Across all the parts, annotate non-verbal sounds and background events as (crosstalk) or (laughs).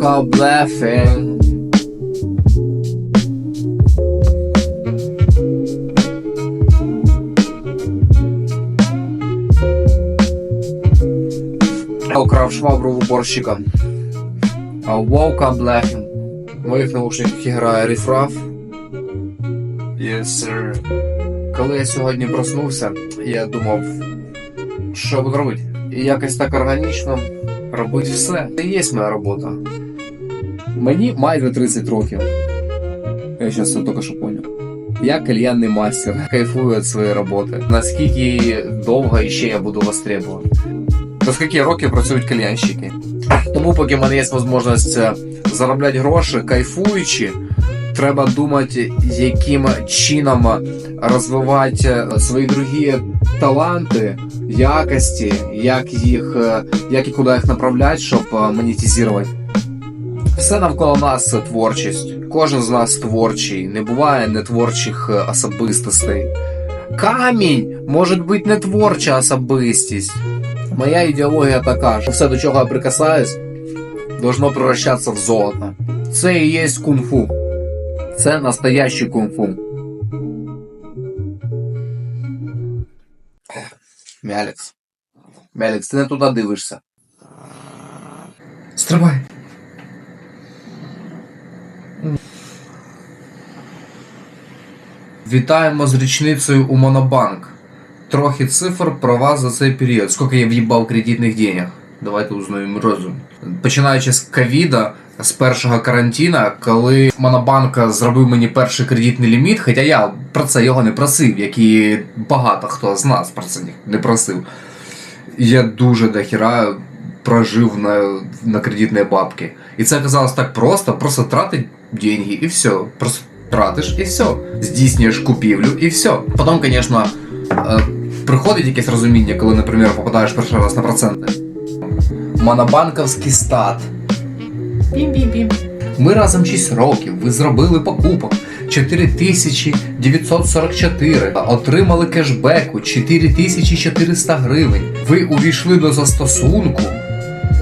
Woke up украв швабру в уборщика. I woke up laughing. В моїх наушниках грає рефраф. Yes, sir. Коли я сьогодні проснувся, я думав, що буду робити. І якось так органічно робити все. Це і є моя робота. Мені майже 30 років. Я зараз це тільки що поняв. Я кальянний мастер, кайфую від своєї роботи. Наскільки довго ще я буду востребован? До скільки років працюють кальянщики? Тому, поки в мене є можливість е, заробляти гроші, кайфуючи, треба думати, яким чином розвивати е, свої другі таланти, якості, як їх, е, як і куди їх направляти, щоб монетизувати. Все навколо нас це творчість. Кожен з нас творчий, не буває нетворчих е, особистостей. Камінь може бути не творча особистість. Моя ідеологія така, що все, до чого я прикасаюсь, должно превращатися в золото. Це і є кунг-фу. Це настоящий кунг-фу. Мялікс. Мялікс, ти не туди дивишся. Стривай. Вітаємо з річницею у Монобанк. Трохи цифр про вас за цей період. Скільки я в'їбав кредитних денег? Давайте узнаємо розум. Починаючи з ковіда, з першого карантина, коли Монобанк зробив мені перший кредитний ліміт, хоча я про це його не просив, як і багато хто з нас про це не просив. Я дуже дохіра прожив на, на кредитні бабки. І це оказалось так просто, просто тратить деньги і все. Просто тратиш і все. Здійснюєш купівлю і все. Потім, звісно, е, приходить якесь розуміння, коли, наприклад, попадаєш перший раз на проценти. Монобанковський стат. Пім-пім-пім. Ми разом 6 років, ви зробили покупок 4944, отримали кешбеку 4400 гривень. Ви увійшли до застосунку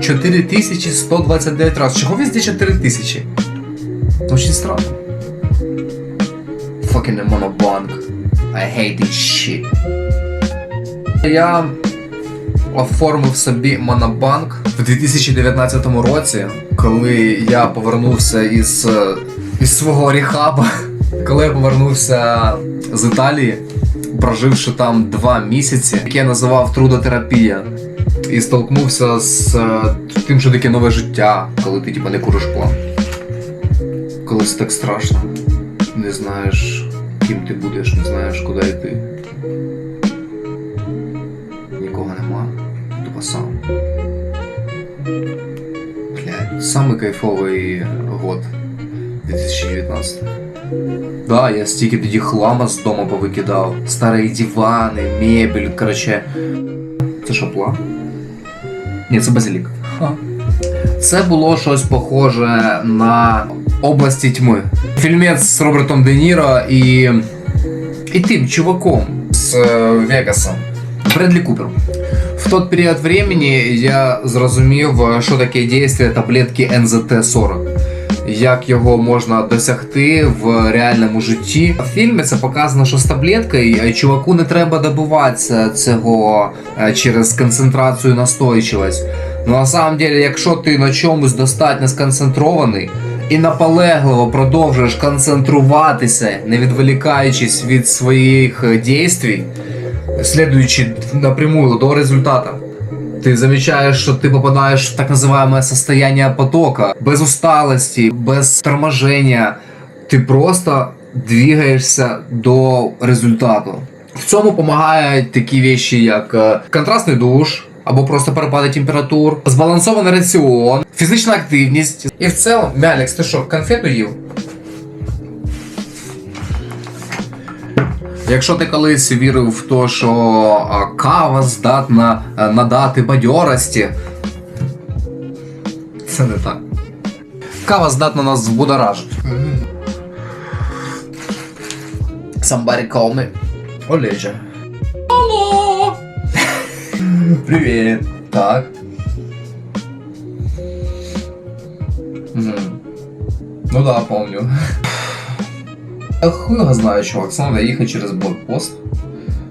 4129 разів. Чого везде 4000? Очень странно. Fucking монобанк. I hate this shit. Я оформив собі монобанк в 2019 році, коли я повернувся із, е, із свого рехаба. (laughs) Коли я повернувся з Італії, проживши там два місяці, яке я називав трудотерапія. І столкнувся з е, тим, що таке нове життя, коли ти типа не куриш план. Коли це так страшно. Не знаєш, ким ти будеш, не знаєш, куди йти. Нікого нема, тупо сам. Блядь, самый кайфовий год 2019. Да, я стільки тоді хлама з дому повикидав. Старі дивани, мебель, короче. Це що, план? Ні, це базилік. Це було щось похоже на області тьми. Фільмець з Робертом Де Ніро і. і тим чуваком з е, Вегасом. Бредлі Купером. В тот період времени я зрозумів, що таке дійство таблетки НЗТ-40. Як його можна досягти в реальному житті. В фільмі це показано, що з таблеткою е, чуваку не треба добиватися цього е, через концентрацію настойчивість. Ну на самом деле, якщо ти на чомусь достатньо сконцентрований і наполегливо продовжуєш концентруватися, не відволікаючись від своїх е, дійствій, слідуючи напрямую до результата. Ты замечаешь, что ты попадаешь в так называемое состояние потока, без усталости, без торможения. Ти просто двигаєшся до результату. В цьому допомагають такі речі, як е, контрастний душ або просто перепади температур, збалансований раціон, фізична активність. І в цілому, Мялікс, ти що, конфету їв? Якщо ти колись вірив в те, що кава здатна е, надати бадьорості, це не так. Кава здатна нас збудоражити. Somebody call me. Олежа. Алло! Привіт. Так. Ну да, помню. А хуй его знает, чувак, сам надо ехать через блокпост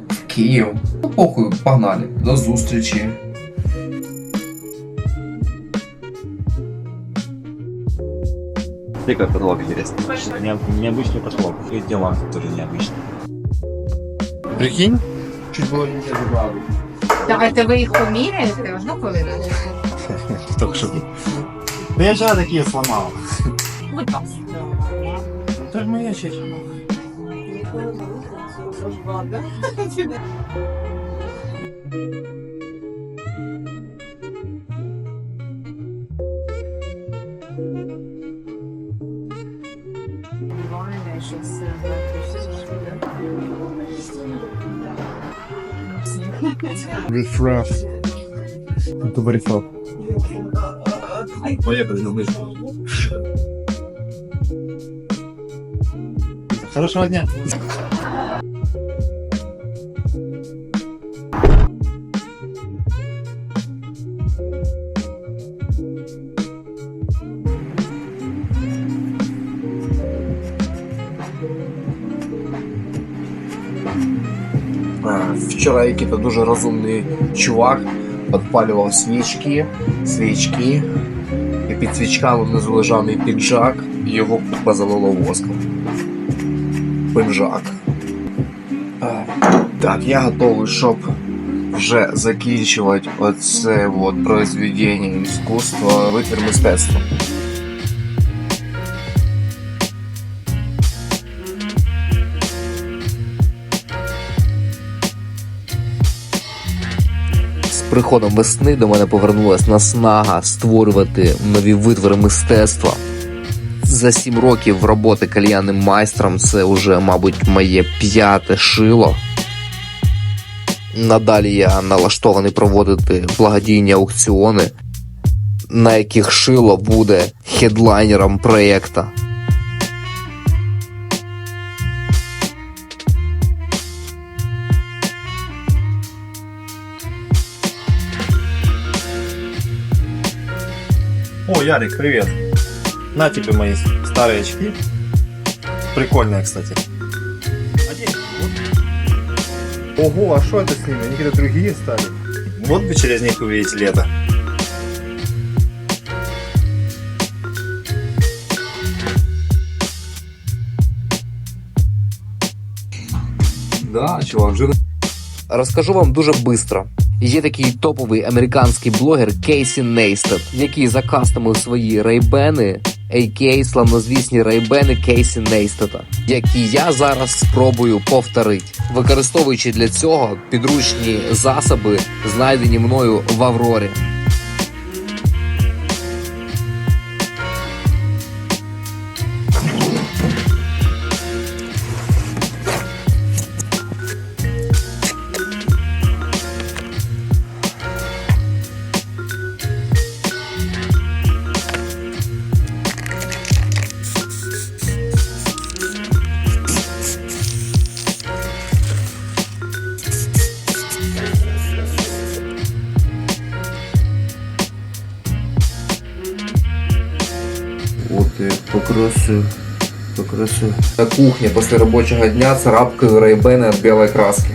в Киев. Ну похуй, погнали. До зустрічі. Какой потолок интересный. Не- необычный потолок. И дела, которые необычные. Прикинь? Чуть было не забрали. Давайте ви їх поміряєте одну хвилину. Только что. Да я вчера такие сломал. Будь ласка. Это же моя честь. Рефреш. Это Борисов. Поехали, ну мы. Хорошего дня. Вчора який-то дуже розумний чувак підпалював свічки, свічки, і під свічками внизу лежав мій піджак, і його залило воском. Пинжак. Так, я готовий, щоб вже закінчувати оце от произведення іскусства, витвір мистецтва. Приходом весни до мене повернулась наснага створювати нові витвори мистецтва. За сім років роботи кальянним майстром це вже, мабуть, моє п'яте шило. Надалі я налаштований проводити благодійні аукціони, на яких шило буде хедлайнером проєкта. О, Ярик, привет. На тебе мои старые очки. Прикольные, кстати. Одень. Ого, а что это с ними? Они какие-то другие стали. Вот, вот бы через них увидеть лето. Да, чувак, вже Розкажу вам дуже швидко. Є такий топовий американський блогер Кейсі Нейстед, який закастомив свої рейбени, а.к.а. славнозвісні рейбени Кейсі Нейстата, які я зараз спробую повторити, використовуючи для цього підручні засоби, знайдені мною в Аврорі. От покрасив. Покрасив. На кухні після робочого дня царапкою рейбени від білої краски.